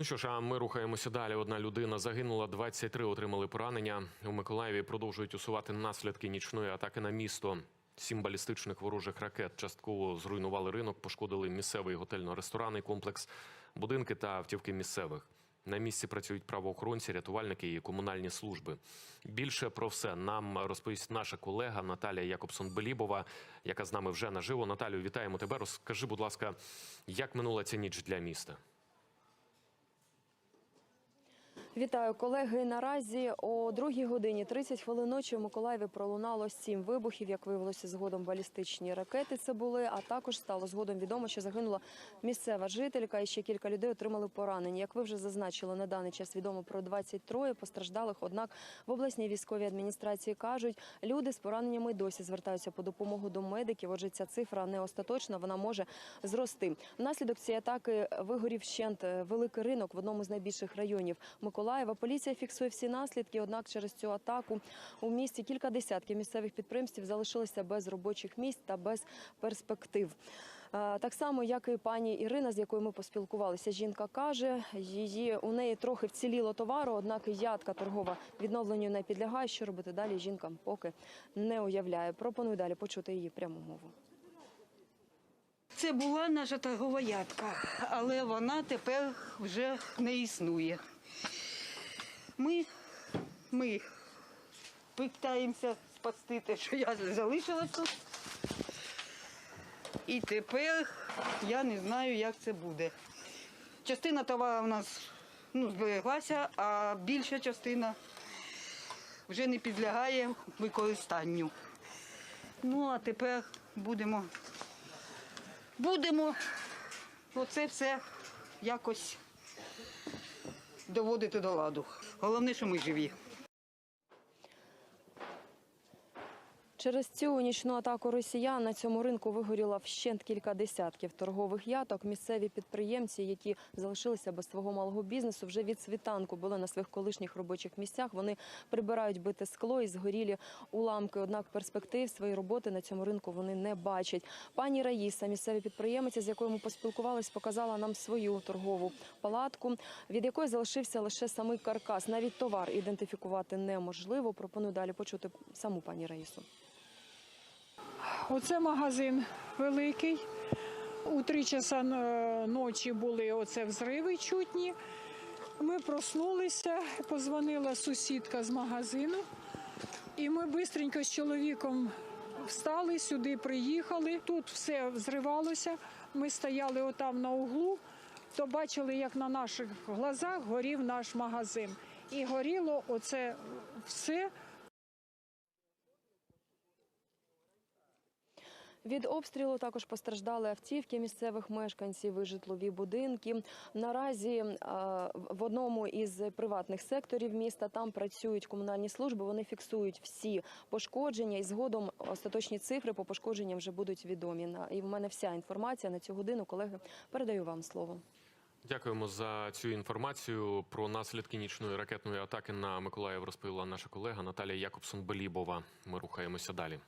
Ну що ж, а ми рухаємося далі. Одна людина загинула, 23 отримали поранення. У Миколаєві продовжують усувати наслідки нічної атаки на місто. Сім балістичних ворожих ракет частково зруйнували ринок, пошкодили місцевий готельно-ресторанний комплекс, будинки та автівки місцевих. На місці працюють правоохоронці, рятувальники і комунальні служби. Більше про все нам розповість наша колега Наталія Якобсон-Белібова, яка з нами вже наживо. Наталію, вітаємо тебе. Розкажи, будь ласка, як минула ця ніч для міста? Вітаю колеги. Наразі о 2 годині 30 хвилин ночі в Миколаєві пролунало сім вибухів. Як виявилося згодом балістичні ракети, це були. А також стало згодом відомо, що загинула місцева жителька, і ще кілька людей отримали поранення. Як ви вже зазначили, на даний час відомо про 23 постраждалих. Однак в обласній військовій адміністрації кажуть, люди з пораненнями досі звертаються по допомогу до медиків. Отже, ця цифра не остаточна, вона може зрости. Внаслідок цієї атаки вигорів щент великий ринок в одному з найбільших районів Миколаєва. Поліція фіксує всі наслідки. Однак, через цю атаку у місті кілька десятків місцевих підприємств залишилися без робочих місць та без перспектив. Так само, як і пані Ірина, з якою ми поспілкувалися. Жінка каже, її у неї трохи вціліло товару, однак ядка торгова відновленню не підлягає. Що робити далі? Жінка поки не уявляє. Пропоную далі почути її пряму мову. Це була наша торгова ядка, але вона тепер вже не існує. Ми, ми питаємося спасти те, що я залишилась тут. І тепер я не знаю, як це буде. Частина товару в нас ну, збереглася, а більша частина вже не підлягає використанню. Ну, а тепер будемо будемо оце все якось доводити до ладу. Головне, що ми живі. Через цю нічну атаку росіян на цьому ринку вигоріло вщент кілька десятків торгових яток. Місцеві підприємці, які залишилися без свого малого бізнесу, вже від світанку були на своїх колишніх робочих місцях. Вони прибирають бите скло і згорілі уламки. Однак перспектив своєї роботи на цьому ринку вони не бачать. Пані Раїса, місцеві підприємиця, з якою ми поспілкувалися, показала нам свою торгову палатку, від якої залишився лише самий каркас. Навіть товар ідентифікувати неможливо. Пропоную далі почути саму пані Раїсу. Оце магазин великий. У три часа е, ночі були оце взриви чутні. Ми проснулися, позвонила сусідка з магазину, і ми швидко з чоловіком встали сюди, приїхали. Тут все взривалося. Ми стояли отам на углу, то бачили, як на наших глазах горів наш магазин. І горіло оце все. Від обстрілу також постраждали автівки місцевих мешканців і житлові будинки. Наразі е, в одному із приватних секторів міста там працюють комунальні служби. Вони фіксують всі пошкодження, і згодом остаточні цифри по пошкодженням вже будуть відомі. І в мене вся інформація на цю годину. Колеги, передаю вам слово. Дякуємо за цю інформацію. Про наслідки нічної ракетної атаки на Миколаїв розповіла наша колега Наталія Якобсон-Белібова. Ми рухаємося далі.